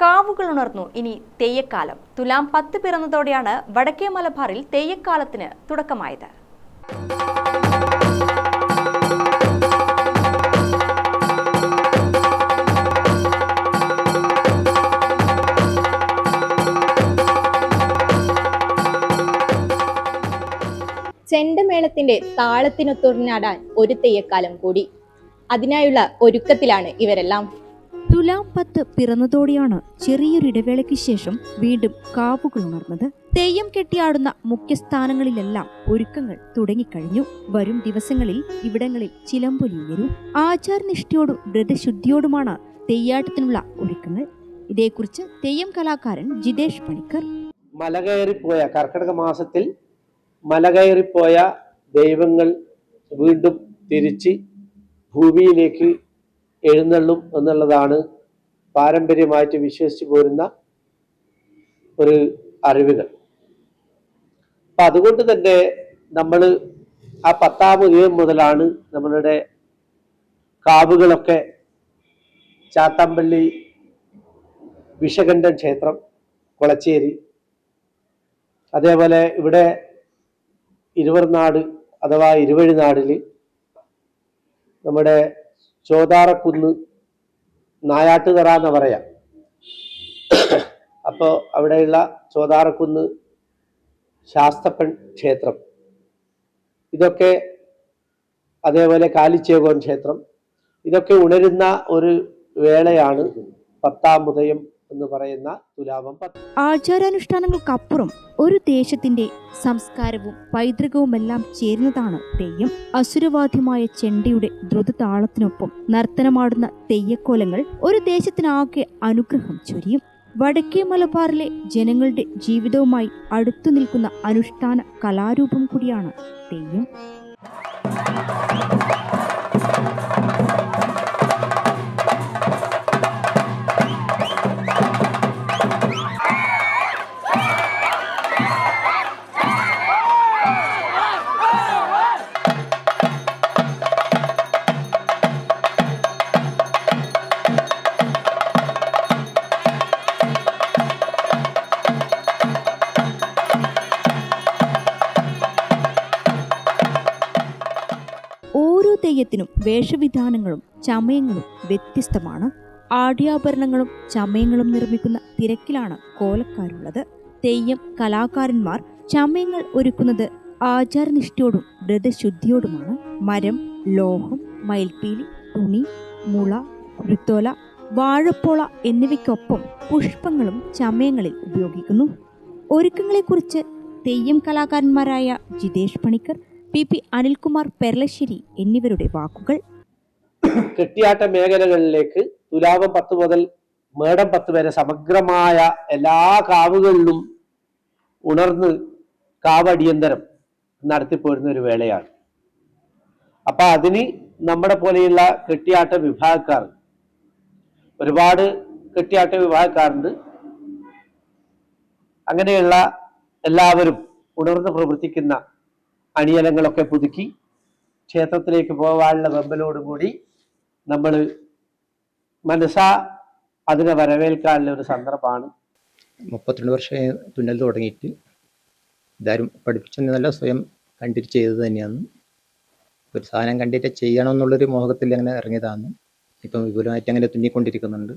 കാവുകൾ ഉണർന്നു ഇനി തെയ്യക്കാലം തുലാം പത്ത് പിറന്നതോടെയാണ് വടക്കേ മലബാറിൽ തെയ്യക്കാലത്തിന് തുടക്കമായത്. ചെണ്ടമേളത്തിന്റെ താളത്തിനൊത്തുടനാടാൻ ഒരു തെയ്യക്കാലം കൂടി. അതിനായുള്ള ഒരുക്കത്തിലാണ് ഇവരെല്ലാം. തുലാം പത്ത് പിറന്നതോടെയാണ് ചെറിയൊരു ഇടവേളയ്ക്ക് ശേഷം വീണ്ടും കാവുകൾ ഉണർന്നത്. തെയ്യം കെട്ടിയാടുന്ന മുഖ്യസ്ഥാനങ്ങളിലെല്ലാം ഒരുക്കങ്ങൾ തുടങ്ങിക്കഴിഞ്ഞു. വരും ദിവസങ്ങളിൽ ഇവിടങ്ങളിൽ ചിലമ്പൊലി ആചാരനിഷ്ഠയോടും വ്രതശുദ്ധിയോടുമാണ് തെയ്യാട്ടത്തിനുള്ള ഒരുക്കങ്ങൾ. ഇതേക്കുറിച്ച് തെയ്യം കലാകാരൻ ജിതേഷ് പണിക്കർ. മല കയറിപ്പോയ കർക്കിടക മാസത്തിൽ മല കയറിപ്പോയ ദൈവങ്ങൾ വീണ്ടും തിരിച്ച് ഭൂമിയിലേക്ക് എഴുന്നള്ളും എന്നുള്ളതാണ് പാരമ്പര്യമായിട്ട് വിശ്വസിച്ചു പോരുന്ന ഒരു അറിവുകൾ. അപ്പം അതുകൊണ്ട് തന്നെ നമ്മൾ ആ പത്താം ഉദയം മുതലാണ് നമ്മളുടെ കാവുകളൊക്കെ ചാത്തമ്പള്ളി വിഷകണ്ഠൻ ക്ഷേത്രം കൊളച്ചേരി. അതേപോലെ ഇവിടെ ഇരുവർനാട് അഥവാ ഇരുവഴിനാടിൽ നമ്മുടെ ചോതാറക്കുന്ന് നായാട്ടുതറ എന്ന് പറയാം. അപ്പോൾ അവിടെയുള്ള ചോതാറക്കുന്ന് ശാസ്തപ്പൻ ക്ഷേത്രം. ഇതൊക്കെ അതേപോലെ കാലിച്ചേകോൻ ക്ഷേത്രം. ഇതൊക്കെ ഉണരുന്ന ഒരു വേളയാണ് പത്താം ഉദയം എന്ന് പറയുന്ന തുലാവം പത്ത്. ആചാരാനുഷ്ഠാനങ്ങൾക്കപ്പുറം ഒരു ദേശത്തിന്റെ സംസ്കാരവും പൈതൃകവുമെല്ലാം ചേരുന്നതാണ് തെയ്യം. അസുരവാദ്യമായ ചെണ്ടയുടെ ദ്രുതതാളത്തിനൊപ്പം നർത്തനമാടുന്ന തെയ്യക്കോലങ്ങൾ ഒരു ദേശത്തിനാകെ അനുഗ്രഹം ചൊരിയും. വടക്കേ മലബാറിലെ ജനങ്ങളുടെ ജീവിതവുമായി അടുത്തു നിൽക്കുന്ന അനുഷ്ഠാന കലാരൂപം കൂടിയാണ് തെയ്യം. തെയ്യത്തിനും വേഷവിധാനങ്ങളും ചമയങ്ങളും വ്യത്യസ്തമാണ്. ആഢ്യാഭരണങ്ങളും ചമയങ്ങളും നിർമ്മിക്കുന്ന തിരക്കിലാണ് കോലക്കാരുള്ളത്. തെയ്യം കലാകാരന്മാർ ചമയങ്ങൾ ഒരുക്കുന്നത് ആചാരനിഷ്ഠയോടും വ്രതശുദ്ധിയോടുമാണ് മരം ലോഹം മയിൽപ്പീലി തുണി മുള കുരുത്തോല വാഴപ്പോള എന്നിവയ്ക്കൊപ്പം പുഷ്പങ്ങളും ചമയങ്ങളിൽ ഉപയോഗിക്കുന്നു. ഒരുക്കങ്ങളെക്കുറിച്ച് തെയ്യം കലാകാരന്മാരായ ജിതേഷ് പണിക്കർ പി പി അനിൽകുമാർ പെർലശ്ശേരി എന്നിവരുടെ വാക്കുകൾ. കെട്ടിയാട്ട മേഖലകളിലേക്ക് തുലാവം പത്ത് മുതൽ മേടം പത്ത് വരെ സമഗ്രമായ എല്ലാ കാവുകളിലും ഉണർന്ന് കാവടിയന്തരം നടത്തിപ്പോരുന്ന ഒരു വേളയാണ്. അപ്പൊ അതിന് നമ്മുടെ പോലെയുള്ള കെട്ടിയാട്ട വിഭാഗക്കാർ ഒരുപാട് കെട്ടിയാട്ട വിഭാഗക്കാരുണ്ട്. അങ്ങനെയുള്ള എല്ലാവരും ഉണർന്ന് പ്രവർത്തിക്കുന്ന അണിയലങ്ങളൊക്കെ പുതുക്കി ക്ഷേത്രത്തിലേക്ക് പോകാനുള്ള വെമ്പലോടുകൂടി നമ്മൾ മനസ്സാ അതിനെ വരവേൽക്കാനുള്ള ഒരു സന്ദർഭമാണ്. മുപ്പത്തിരണ്ട് വർഷമായി തുന്നൽ തുടങ്ങിയിട്ട് ഇതാരും പഠിപ്പിച്ചതല്ല സ്വയം കണ്ടിട്ട് ചെയ്തത് തന്നെയാണ്. ഒരു സാധനം കണ്ടിട്ട് ചെയ്യണം എന്നുള്ളൊരു മോഹത്തിൽ അങ്ങനെ ഇറങ്ങിയതാണ്. ഇപ്പം വിപുലമായിട്ട് അങ്ങനെ തുന്നിക്കൊണ്ടിരിക്കുന്നുണ്ട്.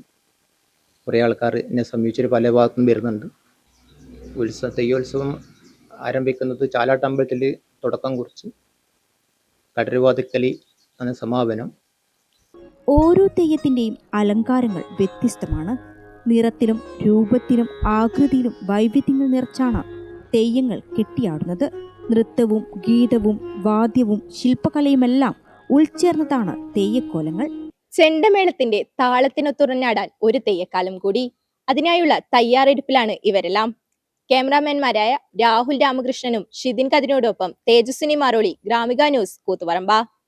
കുറേ ആൾക്കാർ എന്നെ സമീപിച്ചൊരു പല ഭാഗത്തും വരുന്നുണ്ട്. ഉത്സവ തെയ്യോത്സവം ആരംഭിക്കുന്നത് ചാലാട്ടമ്പലത്തിൽ തുടക്കം കുറിച്ച്. കടരുവാതിക്കലി എന്ന സമാപനം. ഓരോ തെയ്യത്തിന്റെയും അലങ്കാരങ്ങൾ വ്യത്യസ്തമാണ്. നിറത്തിലും രൂപത്തിലും ആകൃതിയിലും വൈവിധ്യങ്ങൾ നിറച്ചാണ് തെയ്യങ്ങൾ കെട്ടിയാടുന്നത്. നൃത്തവും ഗീതവും വാദ്യവും ശില്പകലയുമെല്ലാം ഉൾച്ചേർന്നതാണ് തെയ്യക്കോലങ്ങൾ. ചെണ്ടമേളത്തിന്റെ താളത്തിനൊത്തുറഞ്ഞാടാൻ ഒരു തെയ്യക്കാലം കൂടി. അതിനായുള്ള തയ്യാറെടുപ്പിലാണ് ഇവരെല്ലാം. ക്യാമറാമാൻമാരായ രാഹുൽ രാമകൃഷ്ണനും ഷിതിൻ കതിനോടൊപ്പം തേജസ്വിനി മാറോളി ഗ്രാമിക ന്യൂസ് കൂത്തുപറമ്പ.